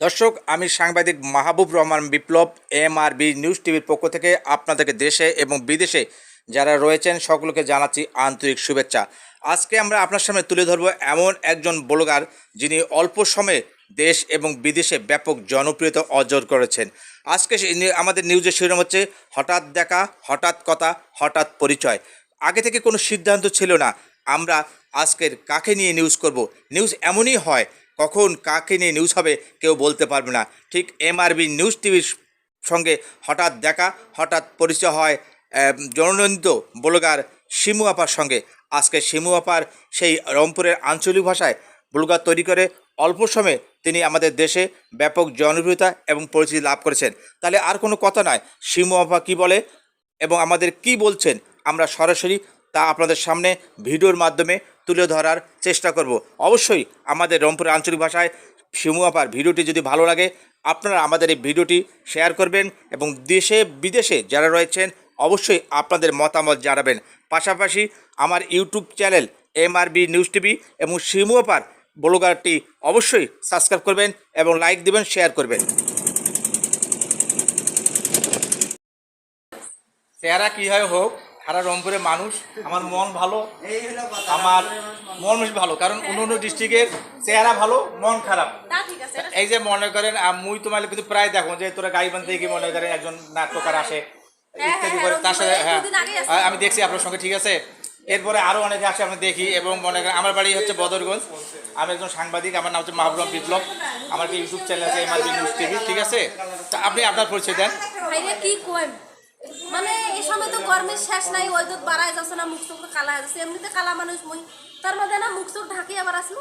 দর্শক, আমি সাংবাদিক Mahbub Rahman Biplob M R B news টিভির পক্ষ থেকে আপনাদেরকে দেশে এবং বিদেশে যারা রয়েছেন, সকলকে জানাচ্ছি আন্তরিক শুভেচ্ছা। আজকে আমরা আপনার সামনে তুলে ধরব এমন একজন ব্লগার যিনি অল্প সময়ে দেশ এবং বিদেশে ব্যাপক জনপ্রিয়তা অর্জন করেছেন। আজকে আমাদের নিউজের শিরোনাম হচ্ছে, হঠাৎ দেখা, হঠাৎ কথা, হঠাৎ পরিচয়। আগে থেকে কোনো সিদ্ধান্ত ছিল না। আমরা আজকের কাকে নিয়ে নিউজ করব? নিউজ এমনই হয় কখন কাকে নিয়ে নিউজ হবে কেউ বলতে পারবে না। ঠিক এমআরবি নিউজ টিভির সঙ্গে হঠাৎ দেখা, হঠাৎ পরিচয় হয় জননন্দিত ব্লগার শিমু আপার সঙ্গে। আজকে শিমু আপার সেই রংপুরের আঞ্চলিক ভাষায় ব্লগার তৈরি করে অল্প সময়ে তিনি আমাদের দেশে ব্যাপক জনপ্রিয়তা এবং পরিচিতি লাভ করেছেন। তাহলে আর কোনো কথা নয়, শিমু আপা কী বলে এবং আমাদের কি বলছেন আমরা সরাসরি তা আপনাদের সামনে ভিডিওর মাধ্যমে তুলে ধরার চেষ্টা করব। অবশ্যই আমাদের রংপুরের আঞ্চলিক ভাষায় শিমু আপার ভিডিওটি যদি ভালো লাগে, আপনারা আমাদের এই ভিডিওটি শেয়ার করবেন এবং দেশে, বিদেশে যারা রয়েছেন, অবশ্যই আপনাদের মতামত জানাবেন। পাশাপাশি আমার YouTube channel M R B news TV এবং শিমু আপার ব্লগারটি অবশ্যই সাবস্ক্রাইব করবেন এবং লাইক দিবেন, শেয়ার করবেন। চেহারা কী হয় হোক সারা রংপুরের মানুষ আমার মন ভালো আমার মন বেশি ভালো কারণ অন্য অন্য ডিস্ট্রিক্টের চেহারা ভালো মন খারাপ। এই যে মনে করেন মুই তোমার কিন্তু প্রায় দেখো যে তোরা গাইবান থেকে মনে করেন একজন নাট্যকার আসে হ্যাঁ, ইত্যাদি হ্যাঁ, করে তার সাথে হ্যাঁ। আমি দেখছি আপনার সঙ্গে ঠিক আছে? এরপরে আরও অনেকে আসে আমি দেখি এবং মনে করেন আমার বাড়ি হচ্ছে বদরগঞ্জ। আমি একজন সাংবাদিক আমার নাম হচ্ছে মাহবুব বিপ্লব। আমার একটা ইউটিউব চ্যানেল আছে এমআরবি নিউজ টিভি ঠিক আছে? তা আপনি আপনার পরিচয় দেন। মানে গরমের শেষ নাই ওই বাড়াই যাচ্ছে না, মুখ চোখ কালা হয়ে যাচ্ছে। এমনিতে কালা মানুষ মই। তার মধ্যে না মুখ চোখ ঢাকি আবার আসলো।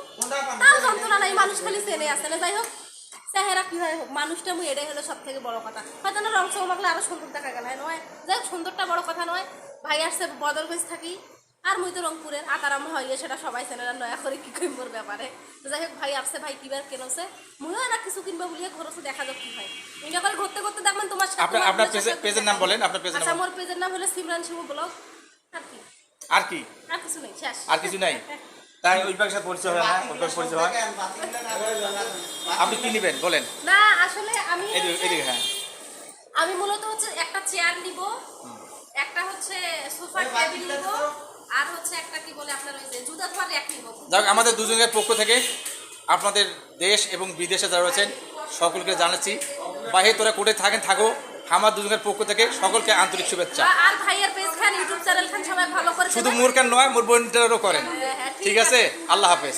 তাও যন্ত্রণা নাই, মানুষ খালি চেনে আসে না। যাই হোক, চেহারা কি হয় হোক মানুষটা মুই এটাই হলো সব থেকে বড় কথা। হয়তো না রং চোখ মাখলে আরও সুন্দর দেখা গেল নয়? যাই হোক, সুন্দরটা বড় কথা নয়। ভাই আসছে, বদল করে থাকি। আর মুই তো রংপুরের আতারাম হইলে সেটা সবাই চেনে না নয়া করে কি কই মোর ব্যাপারে। তো যাই হোক ভাই আসছে ভাই কিবার কেনছে? মুইও না কিছু কিনবো বলিয়ে ঘরছে দেখা যাক কি হয়। এটা করে ঘুরতে ঘুরতে দেখবেন তোমার সাথে আপনার পেজের নাম বলেন আপনার পেজের আচ্ছা নাম মোর পেজের নাম হলো সিমরান শিমু ব্লগ। আর কি? আর কি? আর কিছু নেই শেষ। আর কিছু নাই? তাই ওই ব্যাগের সাথে পরিচয় হয় না? ওই ব্যাগের পরিচয় হয়? আপনি কি নেবেন? বলেন। না আসলে আমি এদিকে হ্যাঁ। আমি মূলত হচ্ছে একটা চেয়ার নিব একটা হচ্ছে সোফার টেবিল নিব আর হচ্ছে একটা কি বলে আপনার ওই যে জুতা ধোয়ার র্যাক নিব। যাক আমাদের দুজনের পক্ষ থেকে আপনাদের দেশ এবং বিদেশে যারা রয়েছেন সকলকে জানাচ্ছি বাহির তোরা কোটে থাকেন থাকো। আমার দুজনের পক্ষ থেকে সকলকে আন্তরিক শুভেচ্ছা। আর ভাইয়ের পেজ খান ইউটিউব চ্যানেল খান সবাই ভালো করে শুধু। মোর কেন নয় মোর বোনটারও করেন। হ্যাঁ, হ্যাঁ, ঠিক আছে। আল্লাহ হাফেজ।